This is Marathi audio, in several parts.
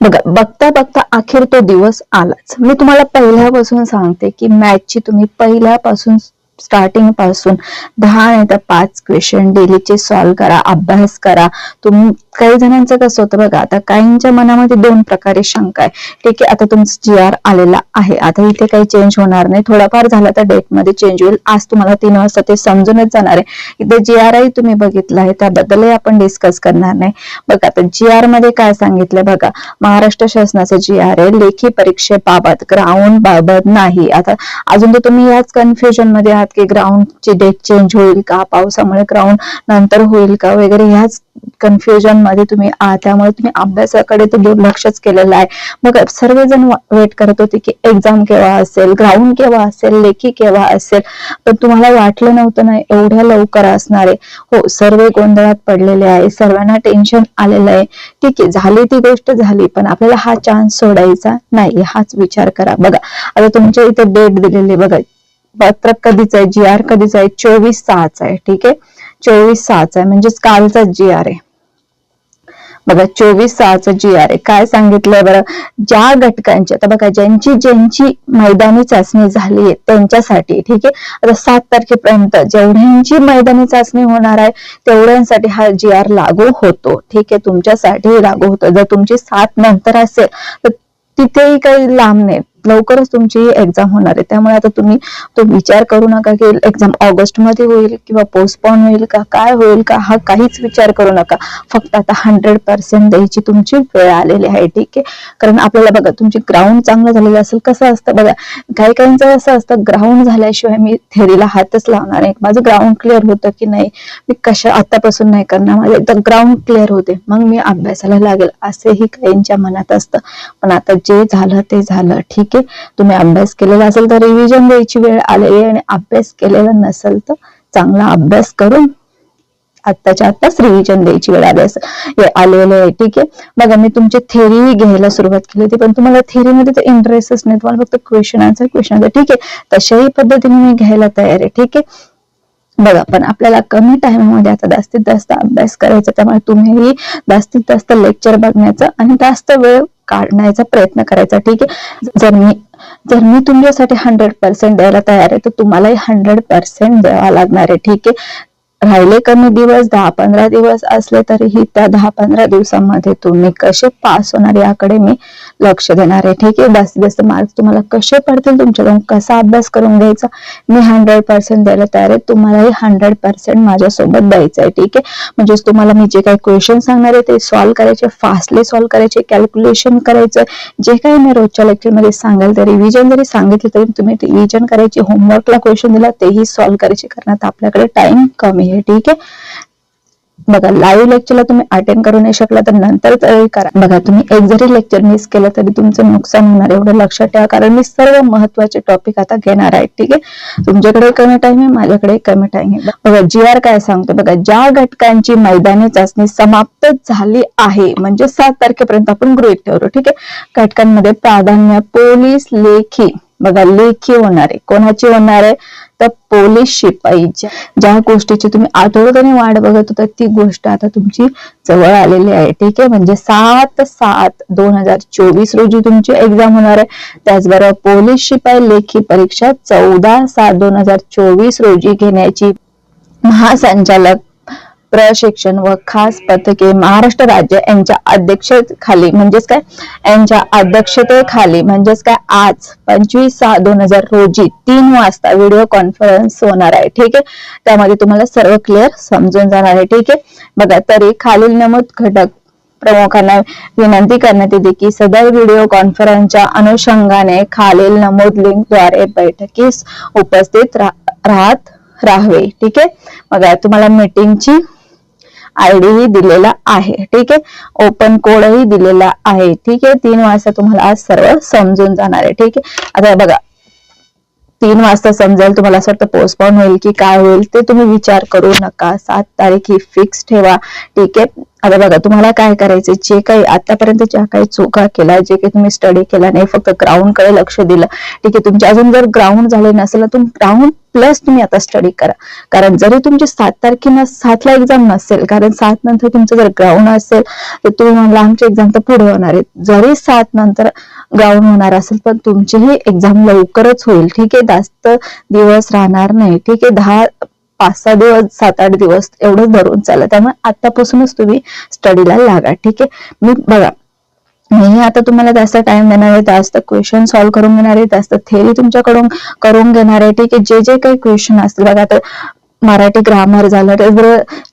बघा बघता बघता अखेर तो दिवस आलाच. मी तुम्हाला पहिल्यापासून सांगते की मॅचची तुम्ही पहिल्यापासून स्टार्टिंगपासून दहा नाही तर पाच क्वेश्चन डेलीचे सॉल्व्ह करा अभ्यास करा. तुम्ही काही जणांचं कसं होतं बघा आता काहींच्या मनामध्ये दोन प्रकारे शंका आहे. ठीक आहे आता तुमचं जी आर आलेला आहे. आता इथे काही चेंज होणार नाही. थोडाफार झाला तर डेटमध्ये चेंज होईल. आज तुम्हाला तीन वाजता ते समजूनच जाणार आहे. इथे जी आर आय तुम्ही बघितलं आहे. त्याबद्दलही आपण डिस्कस करणार नाही. बघा आता जी आरमध्ये काय सांगितलं बघा. महाराष्ट्र शासनाचं जी आर आहे. लेखी परीक्षेबाबत ग्राउंड बाबत नाही. आता अजून तर तुम्ही याच कन्फ्युजनमध्ये म्हणतात की ग्राउंडची डेट चेंज होईल का? पावसामुळे ग्राउंड नंतर होईल का? वगैरे ह्याच कन्फ्युजनमध्ये तुम्ही आहात. त्यामुळे तुम्ही अभ्यासाकडे तर दुर्लक्षच केलेलं आहे. मग सर्वजण वेट करत होते की एक्झाम केव्हा असेल? ग्राउंड केव्हा असेल? लेखी केव्हा असेल? पण तुम्हाला वाटलं नव्हतं ना एवढ्या लवकर असणार. आहे हो सर्व गोंधळात पडलेले आहे. सर्वांना टेन्शन आलेलं आहे. ठीक आहे झाली ती गोष्ट झाली पण आपल्याला हा चान्स सोडायचा नाही. हाच विचार करा. बघा आता तुमच्या इथे डेट दिलेली बघा पत्रक कधीच आहे? जी आर कधीच आहे? चोवीस सहाच आहे ठीक आहे? चोवीस सहाच आहे म्हणजेच कालचा जी आर आहे. बघा चोवीस सहाचा जी आर आहे. काय सांगितलंय बरं? ज्या घटकांची आता बघा ज्यांची ज्यांची मैदानी चाचणी झाली आहे त्यांच्यासाठी ठीक आहे? आता सात तारखेपर्यंत जेवढ्यांची मैदानी चाचणी होणार आहे तेवढ्यांसाठी हा जी आर लागू होतो ठीक आहे? तुमच्यासाठी लागू होतो. जर तुमची सात नंतर असेल तर तिथेही काही लांब नाही. लवकरच तुमची एक्झाम होणार आहे. त्यामुळे आता तुम्ही तो विचार करू नका की एक्झाम ऑगस्टमध्ये होईल किंवा पोस्टपोन होईल का काय होईल का हा काहीच विचार करू नका. फक्त आता हंड्रेड पर्सेंट द्यायची तुमची वेळ आलेली आहे ठीक आहे? कारण आपल्याला बघा तुमची ग्राउंड चांगलं झालेलं असेल कसं असतं बघा काही काहींचं असं असतं ग्राउंड झाल्याशिवाय मी थेरीला हातच लावणार नाही. माझं ग्राउंड क्लिअर होतं की नाही मी कशा आतापासून नाही करणार माझं एकदा ग्राउंड क्लिअर होते. मग मी अभ्यासाला लागेल असेही काहींच्या मनात असतं. पण आता जे झालं ते झालं ठीक आहे? तुम्ही अभ्यास केलेला असेल तर रिव्हिजन द्यायची वेळ आलेली आहे आणि अभ्यास केलेला नसेल तर चांगला अभ्यास करून आत्ताच्या आत्ताच रिव्हिजन द्यायची वेळ आली असं हे आहे ठीक आहे? बघा मी तुमची थेरी घ्यायला सुरुवात केली होती पण तुम्हाला थेरीमध्ये तर इंटरेस्टच नाही. तुम्हाला फक्त क्वेश्चन आन्सर क्वेश्चन आन्सर ठीक आहे? तशाही पद्धतीने मी घ्यायला तयार आहे ठीक आहे? बघा पण आपल्याला कमी टाइममध्ये आता जास्तीत जास्त अभ्यास करायचा त्यामुळे तुम्हीही जास्तीत जास्त लेक्चर बघण्याचा आणि जास्त वेळ काढण्याचा प्रयत्न करायचा. ठीक आहे? जर मी जर मी तुमच्यासाठी हंड्रेड पर्सेंट द्यायला तयार आहे तर तुम्हालाही हंड्रेड पर्सेंट द्यावा लागणार आहे. ठीक आहे? राहिले कमी दिवस दहा पंधरा दिवस असले तरीही त्या दहा पंधरा दिवसांमध्ये तुम्ही कसे पास होणार याकडे मी लक्ष देणार आहे. ठीक आहे? जास्तीत जास्त मार्क्स तुम्हाला कसे पडतील तुमच्याकडून? कसा अभ्यास करून घ्यायचा? मी हंड्रेड पर्सेंट द्यायला तयार आहे. तुम्हालाही हंड्रेड पर्सेंट माझ्यासोबत द्यायचं आहे. ठीक आहे? म्हणजेच तुम्हाला मी जे काही क्वेश्चन सांगणार आहे ते सॉल्व्ह करायचे फास्टली सॉल्व्ह करायचे कॅल्क्युलेशन करायचं. जे काही मी रोजच्या लेक्चरमध्ये सांगेल ते रिव्हिजन जरी सांगितलं तरी तुम्ही रिव्हिजन करायची होमवर्कला क्वेश्चन दिला तेही सॉल्व्ह करायचे कारण आता आपल्याकडे टाइम कमी आहे. ठीक आहे? बघा लाईव्ह लेक्चरला तुम्ही अटेंड करू नाही शकला तर नंतर तरी करा. बघा तुम्ही एक जरी लेक्चर मिस केलं तरी तुमचं नुकसान होणार एवढं लक्षात ठेवा कारण मी सर्व महत्त्वाचे टॉपिक आता घेणार आहे ठीक आहे? तुमच्याकडे कमी टाइम आहे माझ्याकडे कमी टाइम आहे. बघा जी आर काय सांगतो? बघा ज्या घटकांची मैदानी चाचणी समाप्त झाली आहे म्हणजे सात तारखेपर्यंत आपण गृहित ठेवतो ठीक आहे? घटकांमध्ये प्राधान्य पोलीस लेखी. बघा लेखी होणार आहे. कोणाची होणार आहे? तर पोलीस शिपाई ज्या गोष्टीची तुम्ही आठवड्याने वाट बघत होता ती गोष्ट आता तुमची जवळ आलेली आहे. ठीक आहे? म्हणजे सात सात दोन हजार चोवीस रोजी तुमची एक्झाम होणार आहे. त्याचबरोबर पोलीस शिपाई लेखी परीक्षा चौदा सात दोन हजार चोवीस रोजी घेण्याची महासंचालक प्रशिक्षण व खास पथके महाराष्ट्र राज्य यांच्या अध्यक्षतेखाली म्हणजेच काय? यांच्या अध्यक्षतेखाली म्हणजेच काय? आज पंचवीस सहा दोन हजार रोजी तीन वाजता व्हिडिओ कॉन्फरन्स होणार आहे ठीक आहे? त्यामध्ये तुम्हाला सर्व क्लिअर समजून जाणार आहे ठीक आहे? बघा तरी खालील नमूद घटक प्रमुखांना विनंती करण्यात येते की सदर व्हिडिओ कॉन्फरन्सच्या अनुषंगाने खालील नमूद लिंकद्वारे बैठकीस उपस्थित राहत राहावे ठीक आहे? बघा तुम्हाला मीटिंगची आयडी दिलेला आहे. ठीक आहे? ओपन कोडही दिलेला आहे. ठीक आहे? तीन वाजता तुम्हाला आज सर्व समजून जाणार आहे. ठीक आहे? आता बघा. तीन वाजता समजेल तुम्हाला असं वाटतं पोस्टपॉन होईल की काय होईल ते तुम्ही विचार करू नका. सात तारीख ही फिक्स ठेवा. ठीक आहे? आता बघा तुम्हाला काय करायचे जे काही आतापर्यंत ज्या काही चुका केल्या जे काही तुम्ही स्टडी केला नाही फक्त ग्राउंडकडे लक्ष दिलं ठीक आहे? तुमचे अजून जर ग्राउंड झाले नसेल तर ग्राउंड प्लस तुम्ही आता स्टडी करा. कारण जरी तुमची सात तारखेला सातला एक्झाम नसेल कारण सात नंतर तुमचं जर ग्राउंड असेल तर तुम्ही म्हणला आमची एक्झाम तर पुढे होणार आहे जरी सात नंतर ग्राउंड होणार असेल पण तुमची ही एक्झाम लवकरच होईल. ठीक आहे? जास्त दिवस राहणार नाही. ठीक आहे? दहा पाच सहा दिवस सात आठ दिवस एवढंच धरून चाललं. त्यामुळे आतापासूनच तुम्ही स्टडीला लागा ठीक आहे? मी बघा मी आता तुम्हाला जास्त टाइम देणार आहे जास्त क्वेश्चन सॉल्व्ह करून घेणार आहे जास्त थेरी तुमच्याकडून करून घेणार आहे ठीक आहे? जे जे काही क्वेश्चन असतील बघा आता मराठी ग्रामर झालं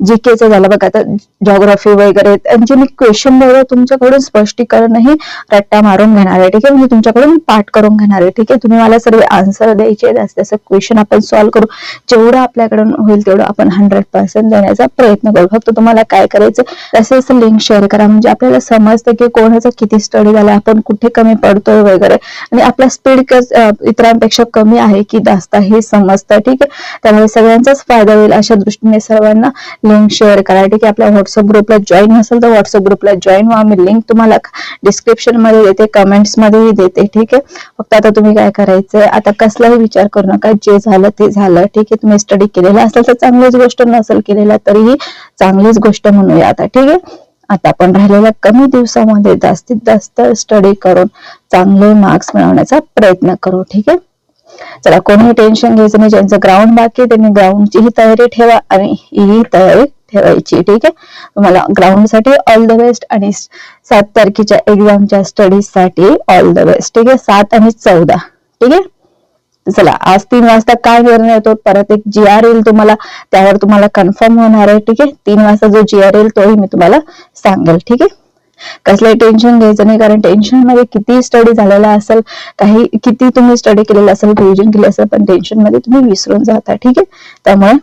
जीकेचं झालं बघा आता जॉग्राफी वगैरे त्यांचे मी क्वेश्चन बघा तुमच्याकडून स्पष्टीकरणही रट्टा मारून घेणार आहे ठीक आहे? म्हणजे तुमच्याकडून पाठ करून घेणार आहे ठीक आहे? तुम्ही मला सर्व आन्सर द्यायचे त्याचं क्वेश्चन आपण सॉल्व्ह करू. जेवढं आपल्याकडून होईल तेवढं आपण हंड्रेड पर्सेंट देण्याचा प्रयत्न करू. फक्त तुम्हाला काय करायचं तसेच लिंक शेअर करा. म्हणजे आपल्याला समजतं की कोणाचा किती स्टडी झाला आपण कुठे कमी पडतोय वगैरे. आणि आपला स्पीड इतरांपेक्षा कमी आहे की जास्त हे समजतं ठीक आहे? त्यामुळे सगळ्यांचाच फायदा होईल अशा दृष्टीने सर्वांना लिंक शेअर करा. ठीक आहे आपल्या व्हॉट्सअप ग्रुपला जॉईन नसेल तर व्हॉट्सअप ग्रुपला जॉईन व्हा. मी लिंक तुम्हाला डिस्क्रिप्शनमध्ये देते कमेंट्स मध्येही देते. ठीक आहे फक्त आता तुम्ही काय करायचंय आता कसलाही विचार करू नका. जे झालं ते झालं. ठीक आहे तुम्ही स्टडी केलेला असेल तर चांगलीच गोष्ट नसेल केलेला तरीही चांगलीच गोष्ट म्हणूया आता. ठीक आहे आता आपण राहिलेल्या कमी दिवसामध्ये जास्तीत जास्त स्टडी करून चांगले मार्क्स मिळवण्याचा प्रयत्न करू. ठीक आहे चला कोणी टेन्शन घ्यायचं नाही ज्यांचं ग्राउंड बाकी त्यांनी ग्राउंडची ही तयारी ठेवा आणि ही तयारी ठेवायची ठीक आहे? तुम्हाला ग्राउंडसाठी ऑल द बेस्ट आणि सात तारखेच्या एक्झामच्या स्टडीजसाठी ऑल द बेस्ट ठीक आहे? सात आणि चौदा ठीक आहे? चला आज तीन वाजता काय निर्णय येतो परत एक जी आर येईल तुम्हाला त्यावर तुम्हाला कन्फर्म होणार आहे ठीक आहे? तीन वाजता जो जी आर येईल तोही मी तुम्हाला सांगेल ठीक आहे? कसलंही टेन्शन घ्यायचं नाही. कारण टेन्शनमध्ये किती स्टडी झालेला असेल काही किती तुम्ही स्टडी केलेलं असेल रिव्हिजन केलं असेल पण टेन्शनमध्ये तुम्ही विसरून जाता. ठीक आहे? त्यामुळे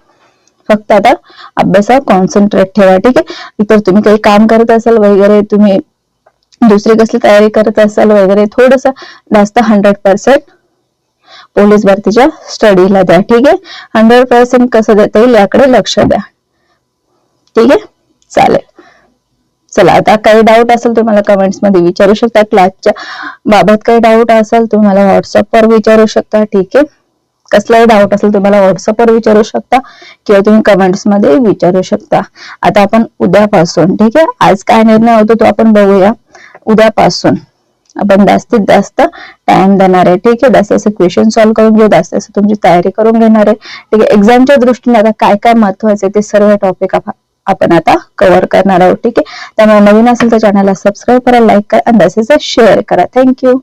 फक्त आता अभ्यासावर कॉन्सन्ट्रेट ठेवा. ठीक आहे? इतर तुम्ही काही काम करत असाल वगैरे तुम्ही दुसरी कसली तयारी करत असाल वगैरे थोडस जास्त हंड्रेड पर्सेंट पोलीस भरतीच्या स्टडीला द्या. ठीक आहे? हंड्रेड पर्सेंट कसं देता येईल याकडे लक्ष द्या. ठीक आहे? चालेल. चला आता काही डाऊट असेल तुम्हाला कमेंट्समध्ये विचारू शकता. क्लासच्या बाबत काही डाऊट असेल तुम्हाला व्हॉट्सअपवर विचारू शकता ठीक आहे? कसलाही डाऊट असेल तुम्हाला व्हॉट्सअपवर विचारू शकता किंवा तुम्ही कमेंट्समध्ये विचारू शकता. आता आपण उद्यापासून ठीक आहे? आज काय निर्णय होतो तो आपण बघूया. उद्यापासून आपण जास्तीत जास्त टाइम देणार आहे ठीक आहे? जास्त असं क्वेश्चन सॉल्व्ह करून घेऊ जास्त असं तुमची तयारी करून घेणार आहे. ठीक आहे? एक्झामच्या दृष्टीने आता काय काय महत्त्वाचे ते सर्व टॉपिक आपण आपण आता कव्हर करणार आहोत ठीक आहे? त्यामुळे नवीन असेल तर चॅनलला सबस्क्राईब करा लाईक करा आणि शेअर करा. थँक्यू